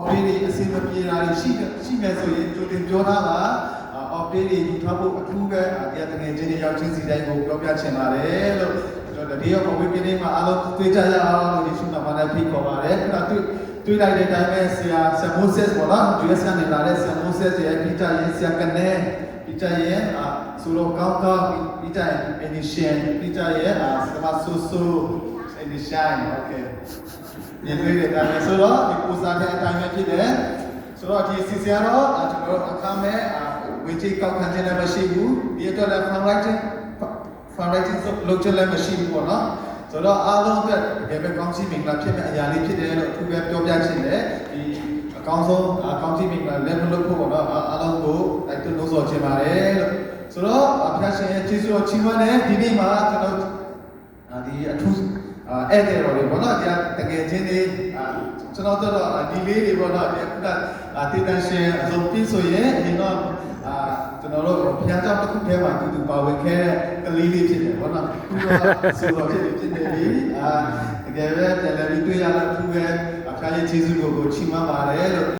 update တွေအစင်မပြေတာတွေရှိရှိမယ်ဆိုရင်ကြိုတင်ပြောထားတာ update တွေယူထားဖို့အထူးပဲတရားတကယ်ချင်းတွေရောက်ချင်းစီတိုင်းကိုပြောပြချင်ပါတယ်လို့ကျွန်တော်ဒီရောဘဝကိနေမှာအားလုံးတွေ့ကြရအောင်လို့ဒီရှုနာမနဲ့ဖိတ်ခေါ်ပါတယ်အဲ့ဒါတွေ့တွေ့လိုက်တဲ့အတိုင်းပဲဆရာဆရာမိုးဆက်ပေါ့နော် US ကနေလာတဲ့ဆရာမိုးဆက်ရဲ့ပိတာရဲ့ဆရာကနေပိတာရဲ့အာဆိုတော့ကောင်းကောင်းပိတာရဲ့ initial ပိတာရဲ့အာဆရာဆူဆူ initial okay မြင်တွေ့တဲ့အတိုင်းပဲဆိုတော့ဒီပူစာတဲ့အတိုင်းပဲဖြစ်တယ်ဆိုတော့ဒီစီစီကတော့အာကျွန်တော်တို့အခမဲ့အာဝေချေကောက်ခံခြင်းလည်းမရှိဘူးဒီအတွက်လည်း fundraising fundraising လုပ်ချက်လည်းမရှိဘူးပေါ့နော်ဆိုတော့အားလုံးအတွက်တကယ်ပဲကောင်းချီးမင်္ဂလာဖြစ်တဲ့အရာလေးဖြစ်တယ်လို့အထူးပဲပြောပြချင်တယ်ဒီအကောင်းဆုံးအကောင်းချီးမင်္ဂလာလည်းမလုပ်ဖို့ပေါ့နော်အားလုံးကိုတိုက်တွန်းလို့ဆိုချင်ပါတယ်လို့ဆိုတော့အဖျားရှင်ရဲ့ကျေးဇူးတော်ချီးမွမ်းတယ်ဒီနေ့မှာကျွန်တော်အာဒီအထူး အာဧည့်သည်တော်တွေဘောနော်တရားတကယ်ချင်းတွေအာကျွန်တော်တို့တော့ဒီလေးတွေဘောနော်ဒီခုနအာတေတန်ရှင်အစုံပြည့်ဆိုရင်ဒီတော့အာကျွန်တော်တို့ဘုရားကျောင်းတစ်ခုထဲမှာတူတူပါဝင်ခဲ့တဲ့ကလေးလေးဖြစ်တယ်ဘောနော်ခုတော့ဆိုတော့ဖြစ်နေဖြစ်နေပြီအာတကယ်ပဲတယ်လီတွေ့ရတဲ့အထူးပဲအဖျားရဲ့ကျေးဇူးကိုကိုချီးမွမ်းပါတယ်လို့